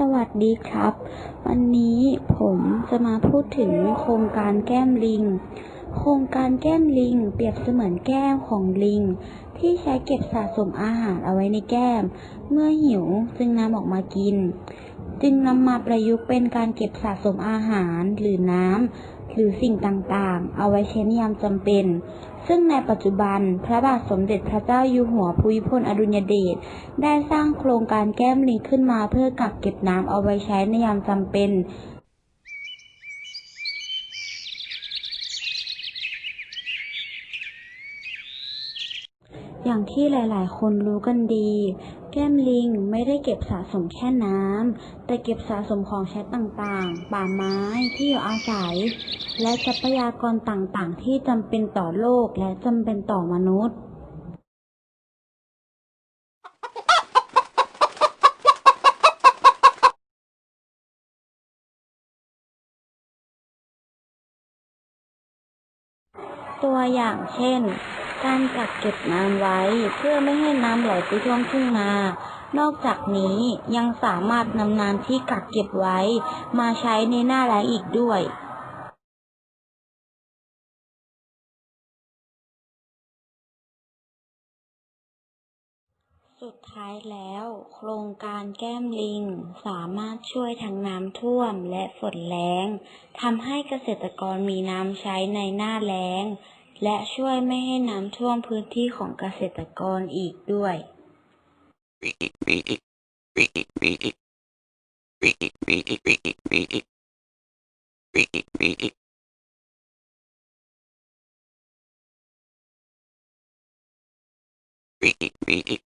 สวัสดีครับ วันนี้ผมจะมาพูดถึงโครงการแก้มลิง โครงการแก้มลิง เปรียบเสมือนแก้มของลิง ที่ใช้เก็บสะสมอาหารเอาไว้ในแก้ม เมื่อหิวจึงนำออกมากิน จึงนำมาประยุกต์เป็นการเก็บสะสมอาหารหรือน้ำ หรือสิ่งต่างๆ เอาไว้ใช้ในยามจำเป็น ซึ่งในปัจจุบันพระบาทสมเด็จพระเจ้าอยู่หัวภูมิพลอดุลยเดชได้สร้างโครงการแก้มลิงขึ้นมาเพื่อกักเก็บน้ำเอาไว้ใช้ในยามจำเป็นอย่างที่หลาย ๆ คนรู้กันดี ก้มลิงไม่ได้เก็บสะสมแค่น้ำ แต่เก็บสะสมของใช้ต่างๆ ป่าไม้ที่อยู่อาศัย และทรัพยากรต่างๆ ที่จำเป็นต่อโลกและจำเป็นต่อมนุษย์ตัวอย่างเช่น การกักเก็บน้ำไว้เพื่อไม่ให้น้ำไหลไปท่วมทุ่งนา นอกจากนี้ยังสามารถนำน้ำที่กักเก็บไว้ มาใช้ในหน้าแล้งอีกด้วยสุดท้ายแล้ว โครงการแก้มลิงสามารถช่วยทั้งน้ำท่วมและฝนแล้งทำให้เกษตรกรมีน้ำใช้ในหน้าแล้ง และช่วยไม่ให้น้ำท่วมพื้นที่ของเกษตรกรอีกด้วย Beep beep beep